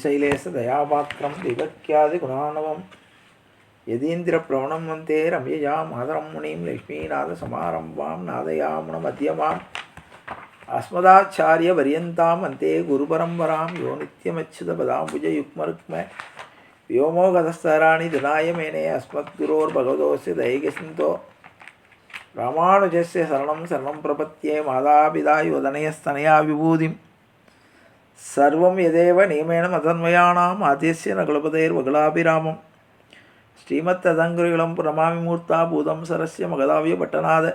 శ్రీశైలేశ దయాపాత్రం దివక్యాది గుణానవం యదీంద్ర ప్రవణం వంతే రమ్యజాం ఆదరం మునిం లక్ష్మీనాథ సమారంభాం నాదయాముణ మధ్యమాం அஸ்மதாச்சாரிய பரியந்தாம் அந்தே குருபரம்பராம். யோ நித்தியமச்சுத பதாம்புஜ யுக்மருக்ம. வியோமோகதஸ்தராணி தினாயமேனே அஸ்மத்குரோர் பகவதோஸ்ய தைகசிந்தோ. ராமானுஜஸ்ய சரணம் சரணம் பிரபத்தியே மாதாபிதாய் வதனயஸ்தனயா விபூதிம் சர்வம் எதேவ நியமேனம் அதன்மயானாம் ஆதிசிய நகுலபதேர் வகுலாபிராமம். ஸ்ரீமத் அதங்குரிகளம் பிரமாவிமூர்த்தா பூதம் சரஸ்ய மகதாவிய பட்டநாத.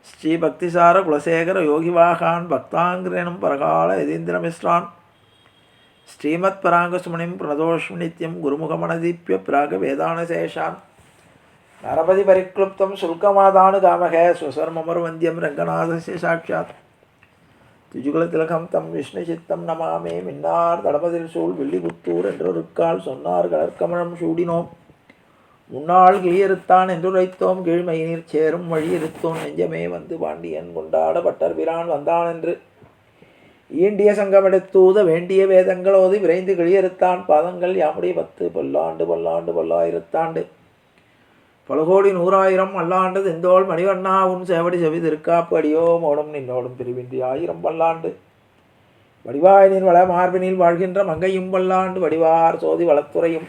ஸ்ரீ பக்திசார குலசேகர யோகிவாகான் பக்தாங்கிரேனும் பரகால யதீந்திரமிஸ்ரான். ஸ்ரீமத் பராங்கசுமணிம் பிரதோஷ்மிநித்யம் குருமுகமனதீப்பிய பிராக வேதானசேஷான். நரபதி பரிக்ளுப்தம் சுல்கமாதானு காமக சுசர்மமர் வந்தியம் ரங்கநாதசிய சாட்சாத் துஜுகுலதிலகம் தம் விஷ்ணு சித்தம் நமாமே மின்னார் தடபதில் சூழ் வில்லிபுத்தூர் என்றொருக்கால் சொன்னார் கலர்க்கமலம் சூடினோம். முன்னாள் கிளியறுத்தான் என்றுரைத்தோம் கீழ்மை நீர் சேரும் வழி இருத்தோம் நெஞ்சமே வந்து பாண்டியன் கொண்டாட பட்டர் பிரான் வந்தான் என்று ஈண்டிய சங்கமெடுத்தூத வேண்டிய வேதங்களோது விரைந்து கிளியறுத்தான் பாதங்கள் யாமுடைய பத்து பல்லாண்டு பல்லாண்டு பல்லாயிரத்தாண்டு. பல கோடி நூறாயிரம் அல்லாண்டு தெந்தோள் மணிவண்ணா உன் சேவடி செவி திருக்காப்பு அடியோ மோடும் நின்னோடும் பிரிவின்றி ஆயிரம் பல்லாண்டு வடிவாயினின் வள மார்பினில் வாழ்கின்ற மங்கையும் பல்லாண்டு வடிவார் சோதி வளத்துறையும்.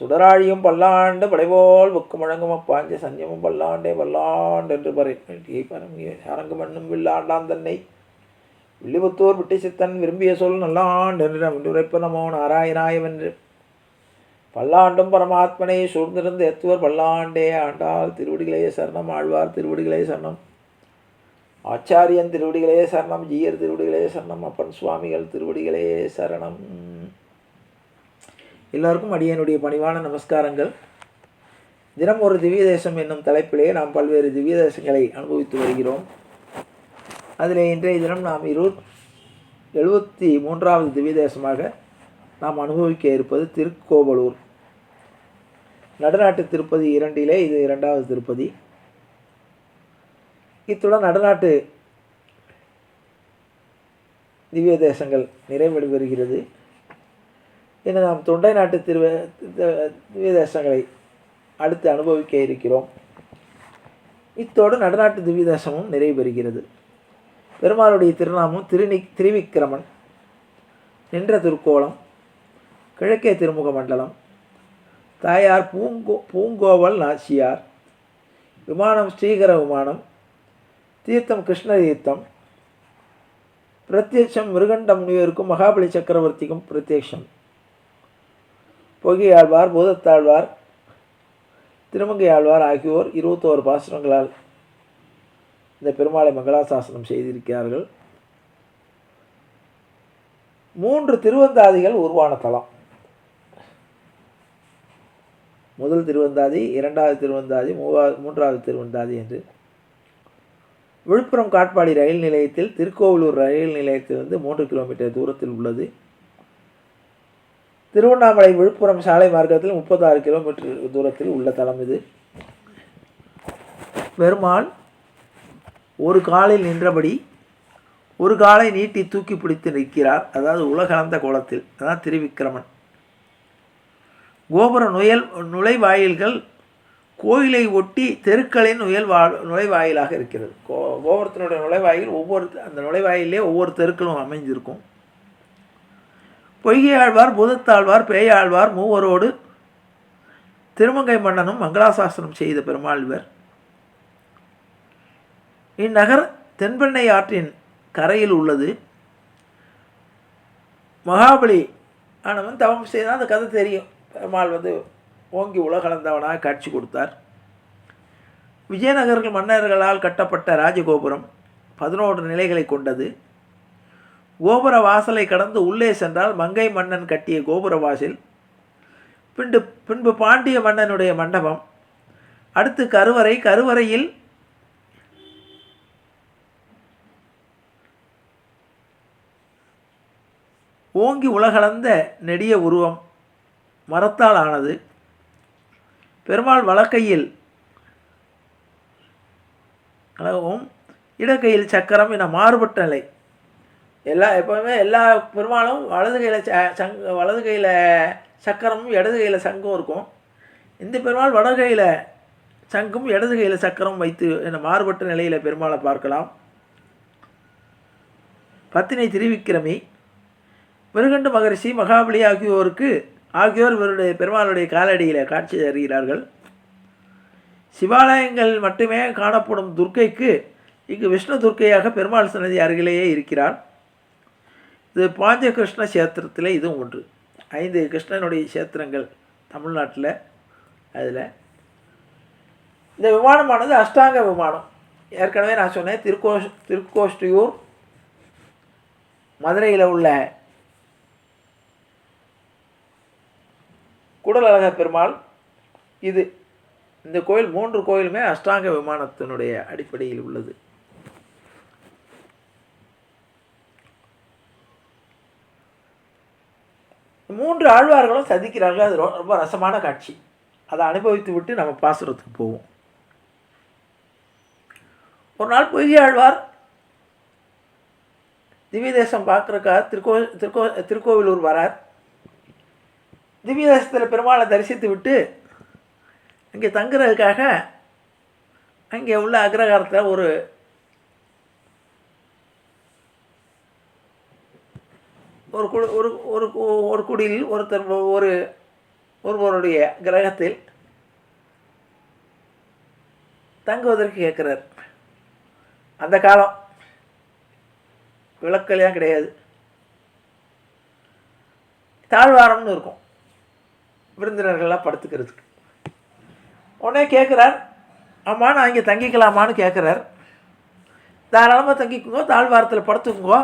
சுடராழியும் பல்லாண்டு படைபோல் புக்கு முழங்கும் அப்பாஞ்ச சஞ்சமும் பல்லாண்டே பல்லாண்டு என்று பறை. அரங்கு மண்ணும் வில்லாண்டான் தன்னை. வில்லிபுத்தூர் விட்டு சித்தன் விரும்பிய சொல் நல்லாண்டு என்று உரைப்ப நமோ நாராயணாயவென்று. பல்லாண்டும் பரமாத்மனை சூழ்ந்திருந்த எத்துவர் பல்லாண்டே ஆண்டால் திருவடிகளையே சரணம் ஆழ்வார் திருவடிகளே சரணம். ஆச்சாரியன் திருவடிகளே சரணம் ஜீயர் திருவடிகளே சரணம் அப்பன் சுவாமிகள் திருவடிகளே சரணம். எல்லோருக்கும் அடியனுடைய பணிவான நமஸ்காரங்கள். தினம் ஒரு திவ்ய தேசம் என்னும் தலைப்பிலே நாம் பல்வேறு திவ்ய தேசங்களை அனுபவித்து வருகிறோம். அதில் இன்றைய தினம் நாம் இரு எழுபத்தி மூன்றாவது திவ்ய தேசமாக நாம் அனுபவிக்க இருப்பது திருக்கோவலூர். நடுநாட்டு திருப்பதி இரண்டிலே இது இரண்டாவது திருப்பதி. இத்துடன் நடுநாட்டு திவ்ய தேசங்கள் நிறைவடைபெறுகிறது இன்று நாம் தொண்டை நாட்டு திருவ திவ்ய தேசங்களை அடுத்து அனுபவிக்க இருக்கிறோம். இத்தோடு நடுநாட்டு திவ்ய தேசமும் நிறைவு பெறுகிறது. பெருமாளுடைய திருநாமம் திருநி திருவிக்கிரமன் நின்ற திருக்கோலம் கிழக்கே திருமுக மண்டலம். தாயார் பூங்கோ பூங்கோவல் நாச்சியார். விமானம் ஸ்ரீகர விமானம். தீர்த்தம் கிருஷ்ண தீர்த்தம். பிரத்யட்சம் மிருகண்ட முனிவருக்கும் மகாபலி சக்கரவர்த்திக்கும் பிரத்யட்சம். பொகியாழ்வார் பூதத்தாழ்வார் திருமங்கையாழ்வார் ஆகியோர் இருபத்தோரு பாசுரங்களால் இந்த பெருமாளை மங்களாசாசனம் செய்திருக்கிறார்கள். மூன்று திருவந்தாதிகள் உருவான தலம். முதல் திருவந்தாதி இரண்டாவது திருவந்தாதி மூவாவது மூன்றாவது திருவந்தாதி என்று. விழுப்புரம் காட்பாடி ரயில் நிலையத்தில் திருக்கோவிலூர் ரயில் நிலையத்திலிருந்து மூன்று கிலோமீட்டர் தூரத்தில் உள்ளது. திருவண்ணாமலை விழுப்புரம் சாலை மார்க்கத்தில் முப்பத்தாறு கிலோமீட்டர் தூரத்தில் உள்ள தலம் இது. பெருமாள் ஒரு காலில் நின்றபடி ஒரு காலை நீட்டி தூக்கி பிடித்து நிற்கிறார். அதாவது உலகளந்த கோலத்தில். அதான் திருவிக்கிரமன். கோபுர நுயல் நுழைவாயில்கள் கோயிலை ஒட்டி தெருக்களின் நுயல் வா நுழைவாயிலாக இருக்கிறது. கோ கோபுரத்தினுடைய நுழைவாயில் ஒவ்வொரு அந்த நுழைவாயிலே ஒவ்வொரு தெருக்களும் அமைஞ்சிருக்கும். பொய்கையாழ்வார் பூதத்தாழ்வார் பேயாழ்வார் மூவரோடு திருமங்கை மன்னனும் மங்களாசாசனம் செய்த பெருமாள்வர் இந்நகர் தென்பெண்ணை ஆற்றின் கரையில் உள்ளது. மகாபலி ஆனவன் தவம் செய்தால் அந்த கதை தெரியும். பெருமாள் வந்து ஓங்கி உலகளந்தவனாக காட்சி கொடுத்தார். விஜயநகர்கள் மன்னர்களால் கட்டப்பட்ட ராஜகோபுரம் பதினோரு நிலைகளை கொண்டது. கோபுர வாசலை கடந்து உள்ளே சென்றால் மங்கை மன்னன் கட்டிய கோபுர வாசல் பின்பு பின்பு பாண்டிய மன்னனுடைய மண்டபம் அடுத்து கருவறை கருவறையில் ஓங்கி உலகளந்த நெடிய உருவம் மரத்தால் ஆனது பெருமாள் வழக்கையில் அழகவும் இடக்கையில் சக்கரம் என மாறுபட்ட நிலை. எல்லா எப்போவுமே எல்லா பெருமாளும் வலது கையில் ச சங் வலது கையில் சக்கரமும் இடது கையில் சங்கும் இருக்கும். இந்த பெருமாள் வட கையில் சங்கும் இடது கையில் சக்கரம் வைத்து என மாறுபட்ட நிலையில் பெருமாளை பார்க்கலாம். பத்தினை திருவிக்கிரமி. மிருகண்டு மகரிஷி மகாபலி ஆகியோருக்கு ஆகியோர் இவருடைய பெருமாளுடைய காலடியில் காட்சி தருகிறார்கள். சிவாலயங்கள் மட்டுமே காணப்படும் துர்க்கைக்கு இங்கு விஷ்ணு துர்க்கையாக பெருமாள் சன்னதி அருகிலேயே இருக்கிறார். இது பாஞ்ச கிருஷ்ண சேத்திரத்தில் இதுவும் ஒன்று. ஐந்து கிருஷ்ணனுடைய சேத்திரங்கள் தமிழ்நாட்டில் அதில். இந்த விமானமானது அஷ்டாங்க விமானம். ஏற்கனவே நான் சொன்னேன் திருக்கோஷ் திருக்கோஷ்டியூர் மதுரையில் உள்ள குடலழக பெருமாள். இது இந்த கோயில் மூன்று கோயிலுமே அஷ்டாங்க விமானத்தினுடைய அடிப்படையில் உள்ளது. மூன்று ஆழ்வார்களும் சந்திக்கிறார்கள். அது ரொம்ப ரசமான காட்சி. அதை அனுபவித்து விட்டு நம்ம பாசுரத்துக்கு போவோம். ஒரு நாள் பொய்கை ஆழ்வார் திவ்ய தேசம் பார்க்குறக்கா திருக்கோ திருக்கோ திருக்கோவிலூர் வரார். திவ்யதேசத்தில் பெருமாளை தரிசித்து விட்டு அங்கே தங்குறதுக்காக அங்கே உள்ள அக்ரகாரத்தில் ஒரு ஒரு குடு ஒரு ஒரு கு- ஒரு குடியில் ஒருத்தர் ஒரு ஒருவருடைய கிரகத்தில் தங்குவதற்கு கேட்குறார். அந்த காலம் விளக்கெல்லாம் கிடையாது. தாழ்வாரம்னு இருக்கும். விருந்தினர்கள்லாம் படுத்துக்கிறதுக்கு. உடனே கேட்குறார் அம்மா நான் இங்கே தங்கிக்கலாமான்னு கேட்குறார் தாராளமாக தங்கிக்குங்கோ தாழ்வாரத்தில் படுத்துக்குங்கோ.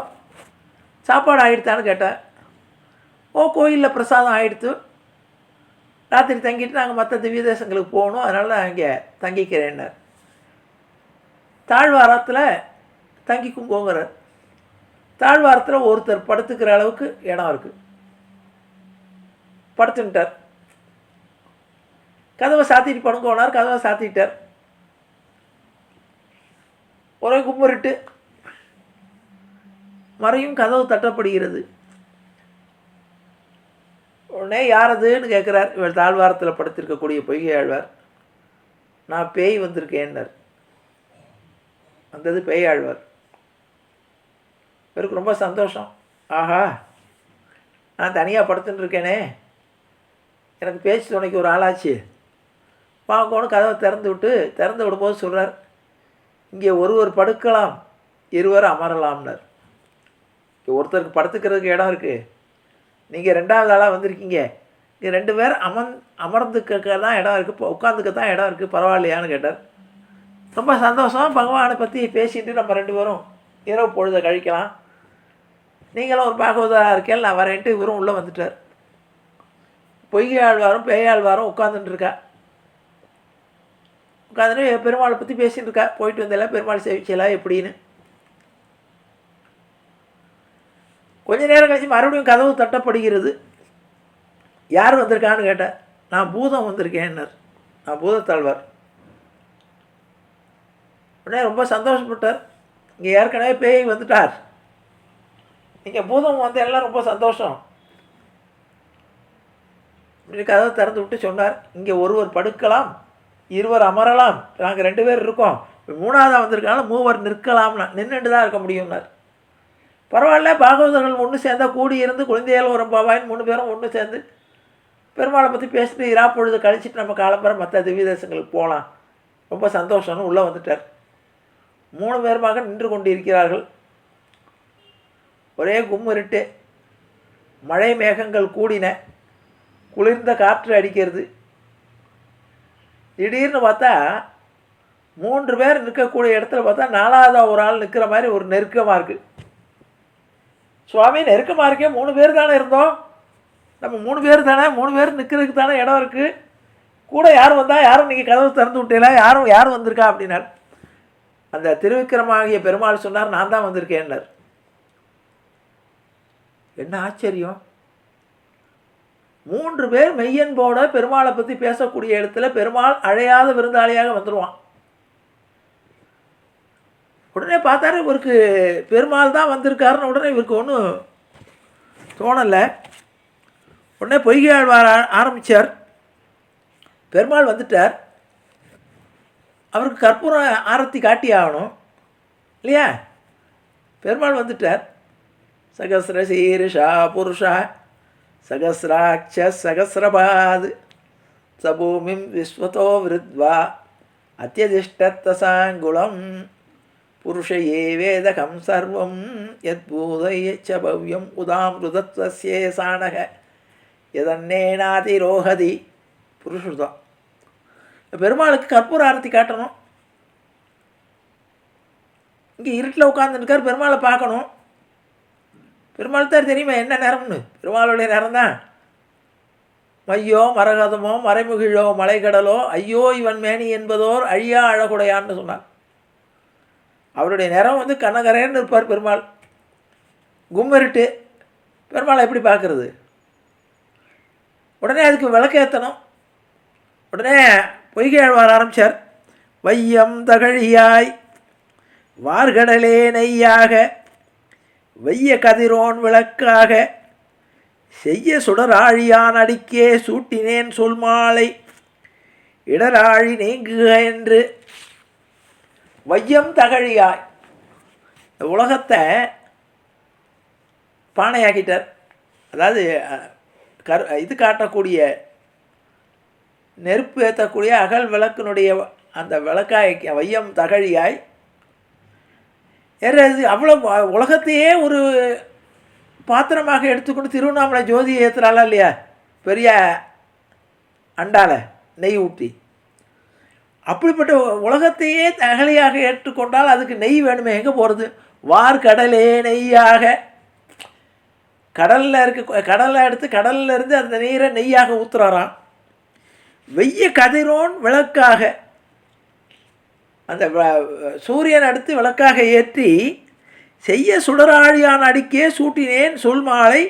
சாப்பாடு ஆகிடுத்தான்னு கேட்டேன் ஓ கோயிலில் பிரசாதம் ஆகிடுத்து ராத்திரி தங்கிட்டு நாங்கள் மற்ற திவ்ய தேசங்களுக்கு போகணும் அதனால் நான் இங்கே தங்கிக்கிறேன்னார். தாழ்வாரத்தில் தங்கிக்குங்கோங்கிறார். தாழ்வாரத்தில் ஒருத்தர் படுத்துக்கிற அளவுக்கு இடம் இருக்குது படுத்துட்டார் கதவை சாத்திட்டு படுங்கோனார் கதவை சாத்திட்டார். ஒரே கும்பிட்டு மறையும் கதவு தட்டப்படுகிறது. உடனே யாரதுன்னு கேட்குறார். இவர் தாழ்வாரத்தில் படுத்திருக்கக்கூடிய பொய்கை ஆழ்வார் நான் பேய் வந்திருக்கேன்னார். வந்தது பேய் ஆழ்வார் இவருக்கு ரொம்ப சந்தோஷம். ஆஹா நான் தனியாக படுத்துட்டு இருக்கேனே. எனக்கு பேச்சு துணைக்கு ஒரு ஆளாச்சு. வாங்கோன்னு கதவை திறந்து விட்டு திறந்து விடும்போது சொல்கிறார் இங்கே ஒருவர் படுக்கலாம் இருவர் அமரலாம்னார். ஒருத்தருக்கு படுத்துக்கிறதுக்கு இடம் இருக்குது நீங்கள் ரெண்டாவது ஆளாக வந்திருக்கீங்க. இங்கே ரெண்டு பேர் அமர் அமர்ந்துக்க தான் இடம் இருக்குது உட்காந்துக்க தான் இடம் இருக்குது பரவாயில்லையான்னு கேட்டார். ரொம்ப சந்தோஷம் பகவானை பற்றி பேசிட்டு நம்ம ரெண்டு பேரும் இரவு பொழுதை கழிக்கலாம். நீங்களும் ஒரு பாகவதராக இருக்கேன் நான் வரேன்ட்டு இவரும் உள்ளே வந்துட்டார். பொய்கை ஆழ்வாரும் பேயாழ்வாரும் உட்காந்துட்டுருக்கா இருக்கா பெருமாளை பற்றி பேசிகிட்டு இருக்கா. போயிட்டு வந்தெல்லாம் பெருமாள் சேவிச்சலாம் எப்படின்னு. கொஞ்ச நேரம் கழிச்சு மறுபடியும் கதவு தட்டப்படுகிறது. யார் வந்திருக்கான்னு கேட்டேன் நான் பூதம் வந்திருக்கேன்னர் நான் பூதத்தாழ்வார். உடனே ரொம்ப சந்தோஷப்பட்டார். இங்கே ஏற்கனவே பேய் வந்துட்டார். இங்கே பூதம் வந்து எல்லாம் ரொம்ப சந்தோஷம். இப்படி கதவை திறந்து விட்டு சொன்னார். இங்கே ஒருவர் படுக்கலாம். இருவர் அமரலாம். நாங்கள் ரெண்டு பேர் இருக்கோம். மூணாவதாக வந்திருக்கனால மூவர் நிற்கலாம்னா நின்றுட்டு தான் இருக்க முடியும்னார். பரவாயில்ல பாகவதர்கள் ஒன்று சேர்ந்தா கூடி இருந்து குழந்தைகள் ஒரு பாவாயின் மூணு பேரும் ஒன்று சேர்ந்து பெருமாளை பற்றி பேசிட்டு இரா பொழுது கழிச்சிட்டு நம்ம காலம்பரம் மற்ற திவ்ய தேசங்களுக்கு போகலாம் ரொம்ப சந்தோஷம்னு உள்ளே வந்துட்டார். மூணு பேருமாக நின்று கொண்டு இருக்கிறார்கள் ஒரே கும்மிருட்டு மழை மேகங்கள் கூடின. குளிர்ந்த காற்று அடிக்கிறது. திடீர்னு பார்த்தா மூன்று பேர் நிற்கக்கூடிய இடத்துல பார்த்தா நாலாவதாக ஒரு ஆள் நிற்கிற மாதிரி ஒரு நெருக்கமாக இருக்குது சுவாமி நெருக்கமாக இருக்கே மூணு பேர் தானே இருந்தோம். நம்ம மூணு பேர் தானே மூணு பேர் நிற்கிறதுக்கு தானே இடம் இருக்குது கூட யார் வந்தால் யாரும் நீங்கள் கதவு திறந்து விட்டீங்களா யாரும் யார் வந்திருக்கா அப்படின்னார். அந்த திருவிக்கிரமாகிய பெருமாள் சொன்னார் நான் தான் வந்திருக்கேன்னார். என்ன ஆச்சரியம்? மூன்று பேர் மெய்யன்போட பெருமாளை பற்றி பேசக்கூடிய இடத்துல பெருமாள் அழையாத விருந்தாளியாக வந்துடுவான் உடனே பார்த்தாரு இவருக்கு பெருமாள் தான் வந்திருக்காருன்னு உடனே இவருக்கு ஒன்றும் தோணலை. உடனே பொய்கை ஆழ்வார் பெருமாள் வந்துட்டார். அவருக்கு கற்பூரம் ஆரத்தி காட்டி ஆகணும். இல்லையா? பெருமாள் வந்துட்டார். சகசிர சீருஷா புருஷா சகசிராட்ச சகசிரபாத். சபூமிம் விஸ்வதோ விருத்வா. அத்தியதிஷ்டத்தசாங்குளம். புருஷ ஏவேதகம் வேதகம் சர்வம். யத்பூதயச்ச பவ்யம் உதாமிருதத்வஸ்யே சாணக. எதன்னேனாதிரோகதி புருஷுதான் பெருமாளுக்கு கற்பூர ஆரத்தி காட்டணும். இங்கே இருட்டில் உட்காந்துருக்கார் பெருமாளை பார்க்கணும். பெருமாள் தான் தெரியுமா என்ன நிறம்னு பெருமாளுடைய நிறம் தான் மையோ மரகதமோ மறைமுகிழோ மலைக்கடலோ ஐயோ இவன் மேனி என்பதோர் அழியா அழகுடையான்னு சொன்னார். அவருடைய நிறம் வந்து கண்ணகரேன்னு இருப்பார் பெருமாள். கும்மரிட்டு பெருமாளை எப்படி பார்க்குறது? உடனே அதுக்கு விளக்கேற்றணும் உடனே பொய்கேழ்வார் ஆரம்பித்தார் வையம் தகழியாய் வார்கடலே நெய்யாக வெய்ய கதிரோன் விளக்காக செய்ய சுடராழியான் அடிக்கே சூட்டினேன் சொல் மாலை இடராழி நீங்குக என்று வையம் தகழியாய். இந்த உலகத்தை பானையாக்கிட்டார். அதாவது கரு இது காட்டக்கூடிய நெருப்பு ஏற்றக்கூடிய அகல் விளக்கினுடைய அந்த விளக்காய் வையம் தகழியாய் ஏற இது அவ்வளோ உலகத்தையே ஒரு பாத்திரமாக எடுத்துக்கொண்டு திருவண்ணாமலை ஜோதி ஏற்றுறாளா இல்லையா? பெரிய அண்டால நெய் ஊற்றி அப்படிப்பட்ட உலகத்தையே தகலையாக ஏற்றுக்கொண்டால் அதுக்கு நெய் வேணுமே எங்கே போகிறது வார்கடலே நெய்யாக. கடலில் இருக்க கடலை எடுத்து கடல்ல இருந்து அந்த நீரை நெய்யாக ஊற்றுறாராம் வெய்ய கதிரோன் விளக்காக. அந்த சூரியன் அடுத்து விளக்காக ஏற்றி செய்ய சுடராழியான் அடிக்கே சூட்டினேன் சொல்மாலை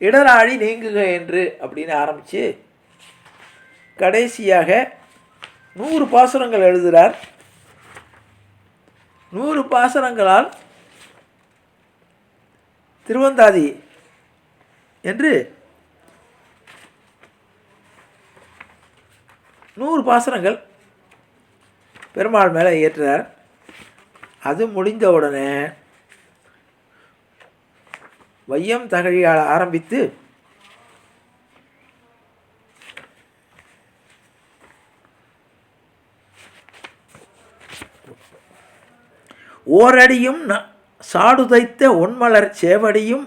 இடராழி நீங்குக என்று அப்படின்னு ஆரம்பித்து கடைசியாக நூறு பாசுரங்கள் எழுதுகிறார் நூறு பாசுரங்களால் திருவந்தாதி என்று நூறு பாசுரங்கள் பெருமாள் மேலே ஏற்றினார். அது முடிந்த உடனே வையம் தகழியால் ஆரம்பித்து ஓரடியும் சாடுதைத்த ஒன்மலர் சேவடியும்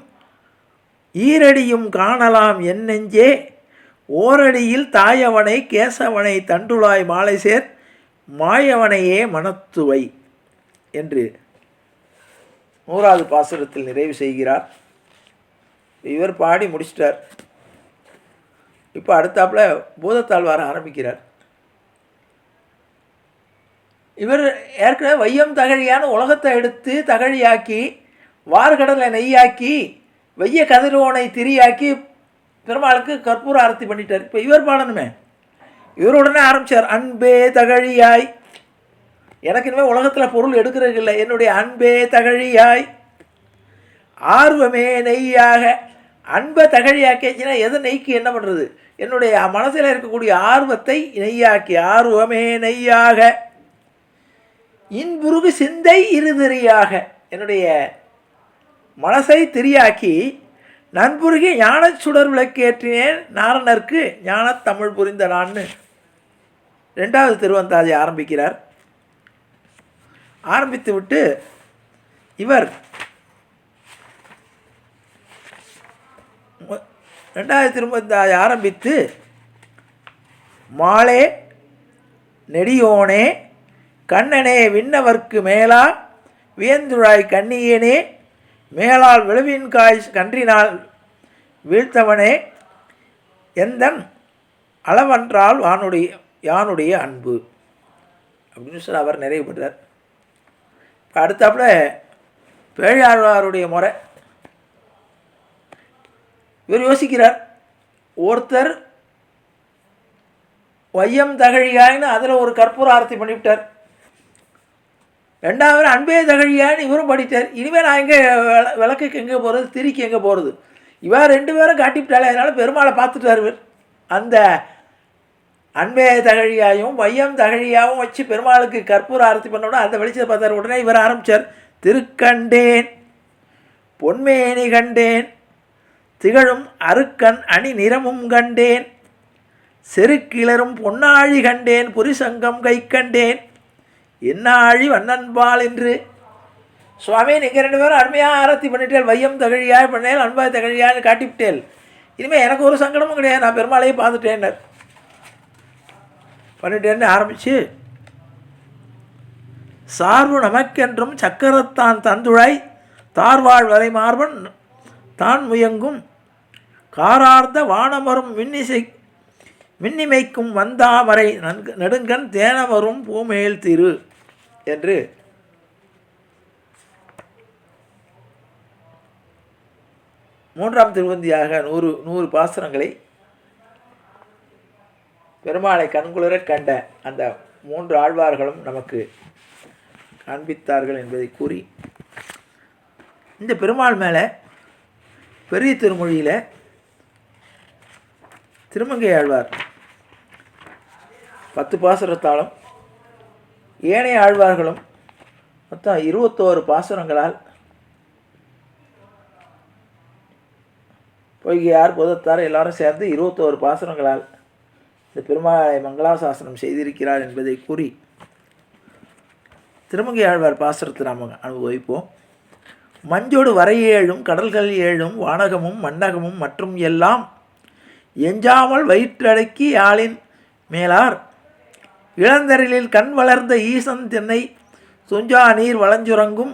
ஈரடியும் காணலாம் என் நெஞ்சே. ஓரடியில் தாயவனை கேசவனை தண்டுலாய் மாலை சேர் மாயவனையே மனத்துவை என்று நூறாவது பாசுரத்தில் நிறைவு செய்கிறார். இவர் பாடி முடிச்சிட்டார். இப்போ அடுத்தாப்புல பூதத்தாழ்வார ஆரம்பிக்கிறார். இவர் ஏற்கனவே வையம் தகழியான உலகத்தை எடுத்து தகழியாக்கி வார்கடலை நெய்யாக்கி வெய்ய கதிரோனை திரியாக்கி பெருமாளுக்கு கற்பூர ஆரத்தி பண்ணிட்டார். இப்போ இவர் பாடணுமே. இவர் உடனே அன்பே தகழியாய். எனக்கு இனிமேல் உலகத்தில் பொருள் எடுக்கிறது இல்லை என்னுடைய அன்பே தகழியாய். ஆர்வமே நெய்யாக. அன்பை தகழியாக்கிச்சுன்னா எதை நெய்க்கு? என்ன பண்ணுறது என்னுடைய மனசில் இருக்கக்கூடிய ஆர்வத்தை நெய்யாக்கி ஆர்வமே நெய்யாக. இன்புருகு சிந்தை இருதிரியாக என்னுடைய மனசை திரியாக்கி நண்புருகி ஞானச் சுடர் விளக்கேற்றினேன் நாரணர்க்கு ஞானத் தமிழ் புரிந்த நான்னு. ரெண்டாவது திருவந்தாதி ஆரம்பிக்கிறார். ஆரம்பித்து விட்டு இவர் ரெண்டாவது திருவந்தாதி ஆரம்பித்து மாலே நெடியோனே கண்ணனே விண்ணவர்க்கு மேலா வியந்துழாய் கண்ணியனே மேலால் விளவின் காய் கன்றினால் வீழ்த்தவனே எந்தன் அளவன்றால் வானுடைய யானுடைய அன்பு. அப்படின்னு சொல்லி அவர் நிறைவு இப்போ அடுத்தாப்புல பேழாழ்வாருடைய முறை. இவர் யோசிக்கிறார் ஒருத்தர் வையம் தகழியாயின்னு அதில் ஒரு கற்பூர ஆரத்தி பண்ணிவிட்டார். ரெண்டாவது அன்பே தகழியான்னு இவரும் படித்தார். இனிமேல் நான் எங்கே விள விளக்குக்கு எங்கே போகிறது திரிக்கு எங்கே போகிறது இவர் ரெண்டு பேரும் காட்டிவிட்டாலே அதனால் பெருமாளை பார்த்துட்டார் இவர். அந்த அன்பே தகழியாயும் வையம் தகழியாவும் வச்சு பெருமாளுக்கு கற்பூர ஆரத்தி பண்ணோட அந்த வெளிச்சத்தை பார்த்தார். உடனே இவர் ஆரம்பித்தார் திருக்கண்டேன் பொன்மேனி கண்டேன் திகழும் அருக்கன் அணி நிறமும் கண்டேன் செருக்கிளரும் பொன்னாழி கண்டேன் புரிசங்கம் கை கண்டேன் என்ன ஆழி வண்ணன்பால் என்று. சுவாமி நீங்கள் ரெண்டு பேரும் அருமையாக ஆரத்தி பண்ணிட்டேன் வையம் தகழியாக பண்ணேன் அன்பாய் தகழியான்னு காட்டிவிட்டேன் இனிமேல் எனக்கு ஒரு சங்கடமும் கிடையாது நான் பெருமாளையும் பார்த்துட்டேன்னர். பண்ணிட்டேன்னு ஆரம்பித்து சார்பு நமக்கென்றும் சக்கரத்தான் தந்துழாய் தார்வாழ் வரை மார்பன் தான் முயங்கும். காரார்ந்த வானமரும் மின்னிசை மின்னிமைக்கும் வந்தாமரை நன்கு நெடுங்கன் தேனமரும் பூமேல் திரு என்று. மூன்றாம் திருவந்தியாக நூறு நூறு பாசுரங்களை பெருமாளை கண்குளிரக் கண்ட அந்த மூன்று ஆழ்வார்களும் நமக்கு காண்பித்தார்கள் என்பதை கூறி இந்த பெருமாள் மேலே பெரிய திருமொழியில் திருமங்கை ஆழ்வார் பத்து பாசுரத்தாலும் ஏனைய ஆழ்வார்களும் மொத்தம் இருபத்தோரு பாசுரங்களால் பொய்கையார் புதத்தார் எல்லாரும் சேர்ந்து இருபத்தோரு பாசுரங்களால் இந்த பெருமாளை மங்களாசாசனம் செய்திருக்கிறார் என்பதை கூறி திருமங்கை ஆழ்வார் பாசுரத்தை நாம் அனுபவிப்போம். மஞ்சோடு வரை ஏழும் கடல்கள் ஏழும் வானகமும் மன்னகமும் மற்றும் எல்லாம் எஞ்சாமல் வயிற்றடக்கி யாழின் மேலார். இளந்தரிலில் கண் வளர்ந்த ஈசன் தென்னை துஞ்சா நீர் வளஞ்சுரங்கும்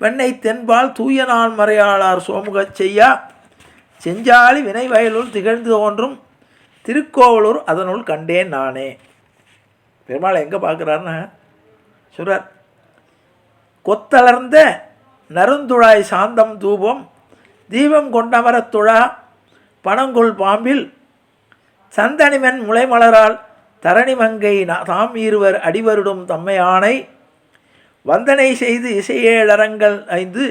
பெண்ணை தென்பால் தூய நான் மறையாளார் சோமுகச் செய்யா. செஞ்சாலி வினை வயலுள் திகழ்ந்து தோன்றும். திருக்கோவலூர் அதனுள் கண்டேன் நானே. பெருமாள் எங்கே பார்க்குறாருன்னா சொல்கிறார் கொத்தளர்ந்த நருந்துழாய் சாந்தம் தூபம் தீபம் கொண்டமரத் துழா பனங்குள் பாம்பில் சந்தனிமன் முளைமலரால் தரணிமங்கை தாம் இருவர் அடிவருடும் தம்மையானை வந்தனை செய்து இசையேழரங்கள் ஐந்து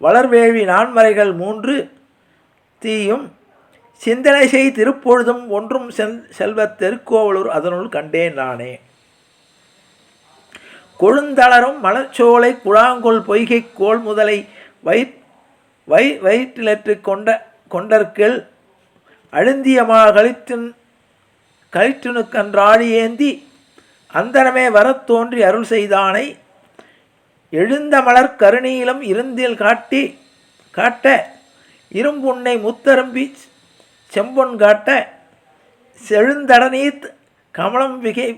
வளர்வேள்வி நான்மறைகள் மூன்று தீயும் சிந்தனை செய் திருப்பொழுதும் ஒன்றும் செல் செல்வத் தெருக்கோவலூர் அதனுள் கண்டேன் நானே. கொழுந்தளரும் மலர்ச்சோலை குழாங்கொள் பொய்கை கோல் முதலை வை வை வயிற்றிலற்று கொண்ட கொண்டற்கில் அழுந்தியமா களிற்றின் கழிற்றுனுக்கன்றாழி ஏந்தி அந்தரமே வரத் தோன்றி அருள் செய்தானை எழுந்த மலர் கருணீலம் இருந்தில் காட்டி காட்ட இரும்புன்னை முத்தரும்பி செம்பொன் காட்ட செழுந்தடநீத் கமலம் விகை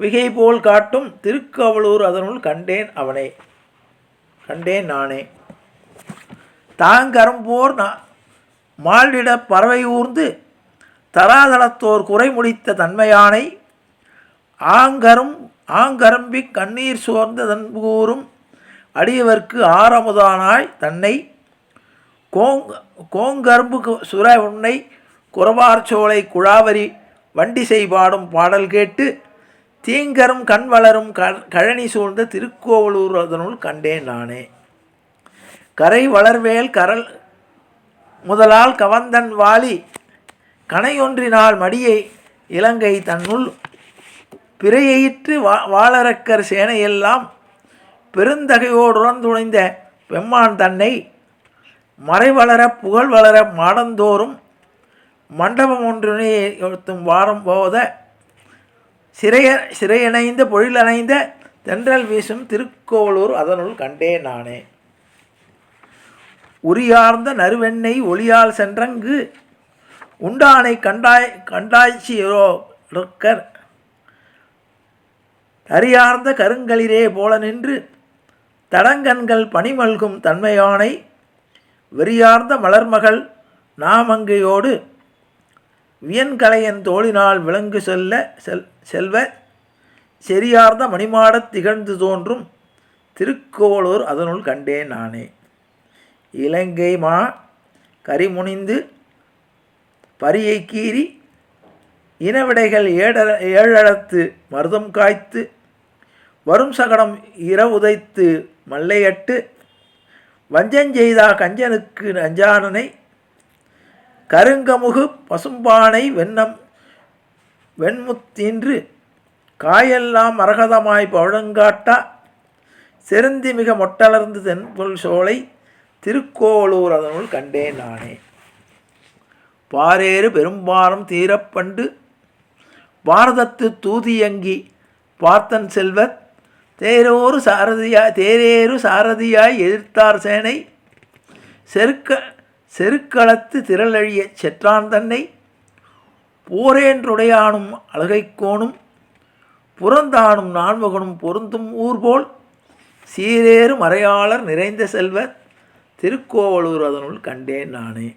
விகை போல் காட்டும் திருக்கவலூர் அதனுள் கண்டேன் அவனை. கண்டேன் நானே. தாங்கரம்போர் நா மால்விட பறவை ஊர்ந்து தராதளத்தோர் குறை முடித்த தன்மையானை ஆங்கரும் ஆங்கரம்பி கண்ணீர் சோர்ந்த தன்பூரும் அடியவர்க்கு ஆரமுதானாய் தன்னை கோங் கோங்கரும்பு கு- சுர உன்னை குறவார்ச்சோலை குழாவரி வண்டி செய்பாடும் பாடல் கேட்டு தீங்கரும் கண் வளரும் க கழனி சூழ்ந்த திருக்கோவலூர் அதனுள் கண்டேன் நானே. கரை வளர்வேல் கரல் முதலால் கவந்தன் வாலி கணையொன்றினால் மடியை இலங்கை தன்னுள் பிறையிற்று வா வாளரக்கர் சேனையெல்லாம் பெருந்தகையோடுறந்துழைந்த பெம்மான் தன்னை மறை வளர புகழ் வளர மாடந்தோறும் மண்டபம் ஒன்றினை ஒருத்தும் வாரம் போத சிறைய சிறையணைந்த பொழிலணைந்த தென்றல் வீசும் திருக்கோவலூர் அதனுள் கண்டேன் நானே. உரியார்ந்த நறுவெண்ணெய் ஒளியால் சென்றங்கு உண்டானை கண்டாய் கண்டாய்ச்சியரோ ருக்கர் அறியார்ந்த கருங்களிரே போல நின்று தடங்கண்கள் பணிமல்கும் தன்மையானை வெறியார்ந்த மலர்மகள் நாமங்கையோடு வியன்கலையன் தோழினால் விளங்கு செல்ல செல் செல்வ செரியார்ந்த மணிமாடத் திகழ்ந்து தோன்றும் திருக்கோளூர் அதனுள் கண்டேன் நானே. இலங்கை மா கரிமுனிந்து பரியை கீறி இனவிடைகள் ஏழ ஏழழத்து மருதம் காய்த்து வரும் சகடம் இரவுதைத்து மல்லையட்டு வஞ்சஞ்செய்தா கஞ்சனுக்கு நஞ்சானனை கருங்கமுகு பசும்பானை வெண்ணம் வெண்முத்தின்று காயெல்லாம் மரகதமாய் பழங்காட்டா செருந்தி மிக மொட்டலர்ந்து தென்பொல் சோலை திருக்கோளூர் அதனுள் கண்டேன் நானே. பாரேறு பெரும்பாரம் தீரப்பண்டு பாரதத்து தூதியங்கி பார்த்தன் செல்வர் தேரோரு சாரதியாய் தேரேறு சாரதியாய் எதிர்த்தார் சேனை. செருக்க செருக்களத்து திரளழிய செற்றான் தன்னை. போரேன்றுடையானும் அழகைக்கோணும் புறந்தானும் நான்முகனும் பொருந்தும் ஊர்போல். சீரேறு மறையாளர் நிறைந்த செல்வர். திருக்கோவலூர் அதனுள் கண்டேன் நானே.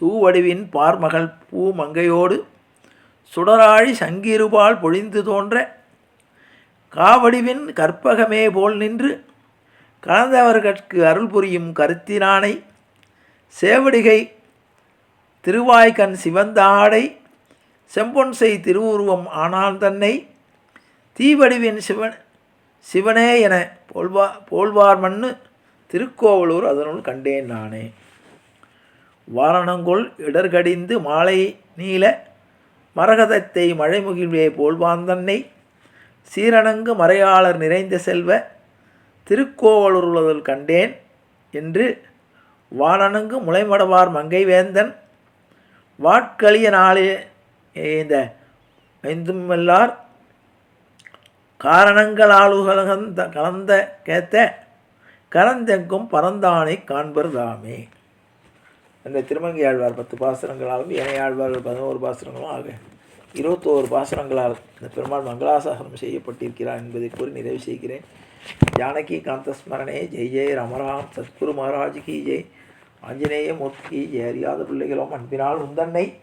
தூவடிவின் பார்மகள் பூ மங்கையோடு சுடராழி சங்கிருபால் பொழிந்து தோன்ற காவடிவின் கற்பகமே போல் நின்று கலந்தவர்கட்கு அருள் புரியும் கருத்தினானை சேவடிகை திருவாய்கண் சிவந்தாடை செம்பொன்செய் திருவுருவம் ஆனால் தன்னை தீவடிவின் சிவன் சிவனே என போல்வா போல்வார் மண்ணு திருக்கோவலூர் அதனுள் கண்டேன் நானே. வாரணங்கொள் இடர்கடிந்து மாலை நீல மரகதத்தை மழைமுகிழ்வே போல்வாந்தன்னை சீரணங்கு மறையாளர் நிறைந்த செல்வ திருக்கோவலூருளதில் கண்டேன் என்று வானனங்கு முளைமடவார் மங்கை வேந்தன் வாட்களிய நாளே இந்த ஐந்துமெல்லார் காரணங்களாலுகலகந்த கலந்த கேத்த கரந்தெங்கும் பரந்தானை காண்பர் தாமே. அந்த திருமங்கை ஆழ்வார் பத்து பாசுரங்களாலும் இணையாழ்வார்கள் ஆழ்வார்கள் பதினோரு பாசனங்களும் ஆக இருபத்தோரு பாசுரங்களால் இந்த பெருமாள் மங்களாசாசனம் செய்யப்பட்டிருக்கிறார் என்பதை கூறி நிறைவு செய்கிறேன். ஜானகி காந்தஸ்மரணே ஜெய் ஜெய் ரமராம் சத்குரு மகாராஜ் கி ஜெய். ஆஞ்சநேய மூர்த்தி ஜெய். அறியாத பிள்ளைகளும் அன்பினால் உந்தன்னை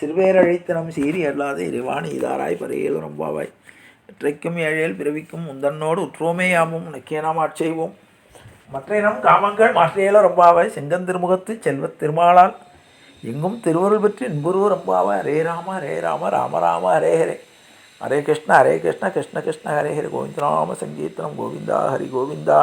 சிறுவேரழைத்தனம் சீறி அல்லாத இறைவாணி இதாராய் பரையில் ரொம்பாவாய். இற்றைக்கும் ஏழையில் பிறவிக்கும் உந்தன்னோடு உற்றோமேயாமும் உனக்கே நாம் ஆட்செய்வோம் மற்ற இனம் காமங்கள் மாற்றையில ரொம்பாவாய். செங்கந்திருமுகத்து செல்வத் திருமாலால் எங்கும் திருவருள் பெற்று இன்புருவ ரொம்பாவாய் ஹரே ராம ஹரே ராம ராம ராம ஹரே ஹரே. ஹரே கிருஷ்ண ஹரே கிருஷ்ண கிருஷ்ண கிருஷ்ண ஹரே ஹரே. கோவிந்தராம சங்கீர்த்தனம் கோவிந்தா ஹரி கோவிந்தா.